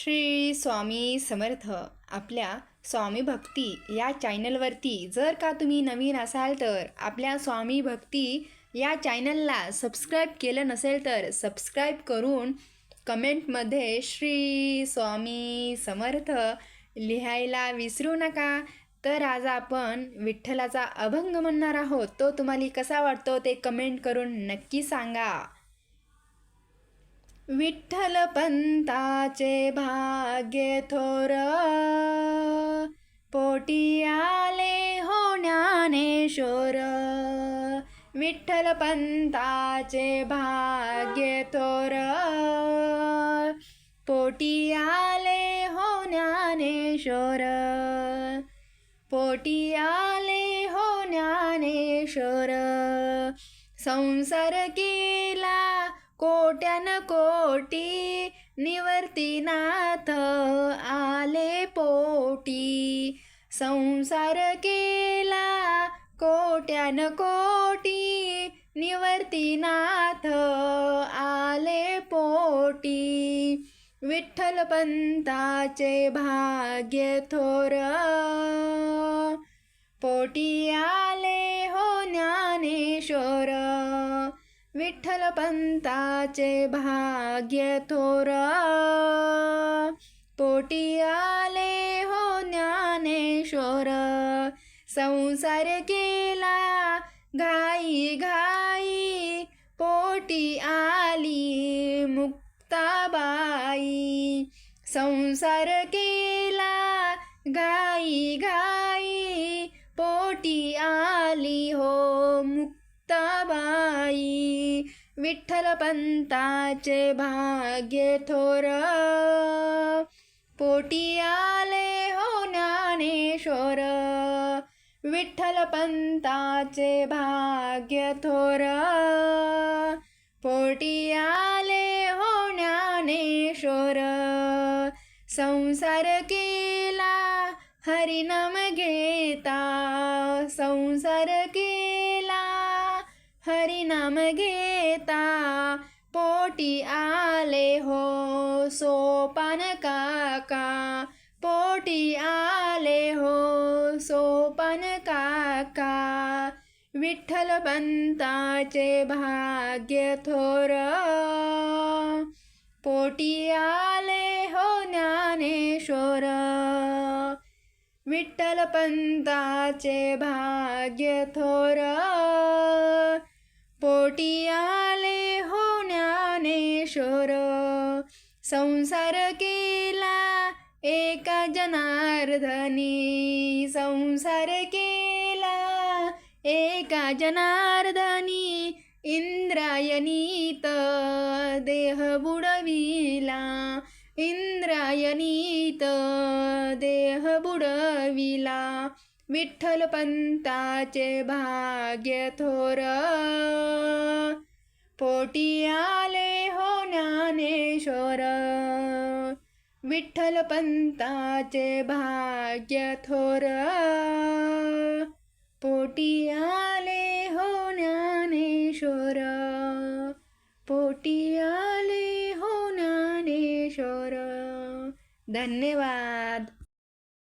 श्री स्वामी समर्थ. आपल्या स्वामी भक्ती या चॅनलवरती जर का तुम्ही नवीन असाल तर आपल्या स्वामी भक्ती या चॅनलला सबस्क्राईब केलं नसेल तर सबस्क्राईब करून कमेंटमध्ये श्री स्वामी समर्थ लिहायला विसरू नका. तर आज आपण विठ्ठलाचा अभंग म्हणणार आहोत. तो तुम्हाला कसा वाटतो ते कमेंट करून नक्की सांगा. विठ्ठल पंताचे भाग्य थोर. पोटी आले हो ज्ञानेश्वर. विठ्ठल पंताचे भाग्य थोर. पोटी आले हो ज्ञानेश्वर. पोटी आले हो ज्ञानेश्वर. संसार की कोट्यान कोटी निवर्तीनाथ आले पोटी. संसार केला कोट्यान कोटी निवर्तीनाथ आले पोटी. विठ्ठल पंताचे भाग्य थोर. पोटिया विठ्ठल पंताचे भाग्य थोर. पोटी आले हो ज्ञानेश्वर. संसार केला घाई घाई. पोटी आली मुक्ताबाई. संसार केला घाई घाई. पोटी विठ्ठल पंताचे भाग्य थोर. पोटी आले हो ज्ञानेश्वर. विठ्ठल पंताचे भाग्य थोर. पोटी आले हो ज्ञानेश्वर. संसार केला हरिनाम घेता. संसार केला हरिनाम घे पोटी आले हो सोपान काका. पोटी आले हो सोपान काका. विठ्ठल पंताचे भाग्य थोर. पोटी आले हो ज्ञानेश्वर. विठ्ठल पंताचे भाग्य थोर. पोटी आले संसार केला एका जनार्दनी. संसार केला एका जनार्दनी. इंद्रायणीत देह बुडविला. इंद्रायणीत देह बुडविला. विठ्ठल पंताचे भाग्य थोर. पोटी आले हो किशोर विठ्ठल पंताचे भाग्य थोर. पोटी आले हो ज्ञानेश्वर पोटी आले हो ज्ञानेश्वर. धन्यवाद.